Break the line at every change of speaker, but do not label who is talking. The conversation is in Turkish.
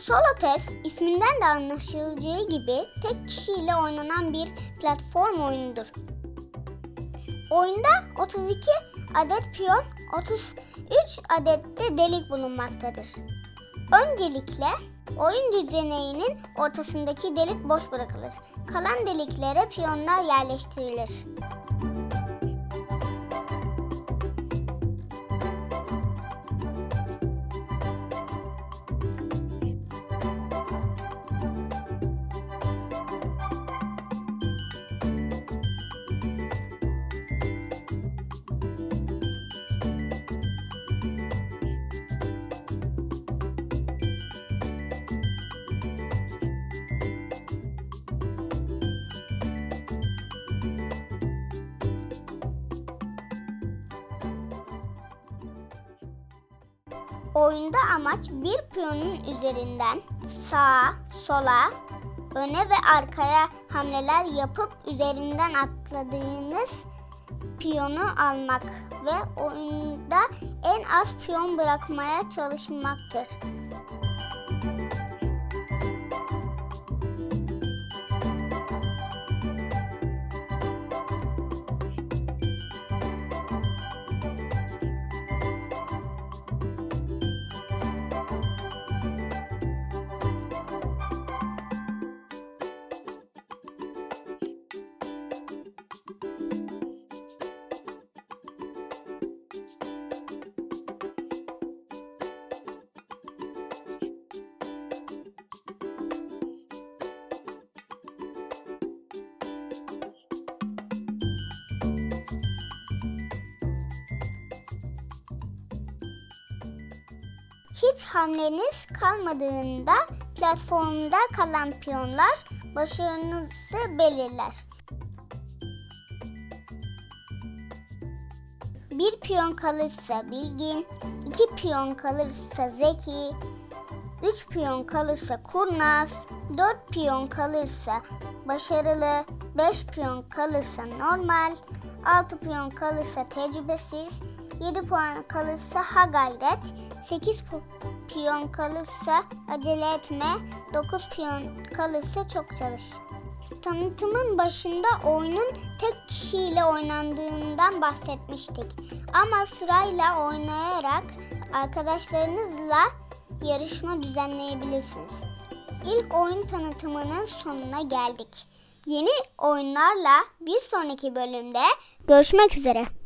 Solotes isminden de anlaşılacağı gibi tek kişiyle oynanan bir platform oyunudur. Oyunda 32 adet piyon, 33 adet de delik bulunmaktadır. Öncelikle oyun düzeneğinin ortasındaki delik boş bırakılır. Kalan deliklere piyonlar yerleştirilir. Oyunda amaç bir piyonun üzerinden sağa, sola, öne ve arkaya hamleler yapıp üzerinden atladığınız piyonu almak ve oyunda en az piyon bırakmaya çalışmaktır. Hiç hamleniz kalmadığında platformda kalan piyonlar başarınızı belirler. Bir piyon kalırsa bilgin, iki piyon kalırsa zeki, üç piyon kalırsa kurnaz, dört piyon kalırsa başarılı, beş piyon kalırsa normal, altı piyon kalırsa tecrübesiz, 7 puan kalırsa ha gayret, 8 piyon kalırsa acele etme, 9 piyon kalırsa çok çalış. Tanıtımın başında oyunun tek kişiyle oynandığından bahsetmiştik. Ama sırayla oynayarak arkadaşlarınızla yarışma düzenleyebilirsiniz. İlk oyun tanıtımının sonuna geldik. Yeni oyunlarla bir sonraki bölümde görüşmek üzere.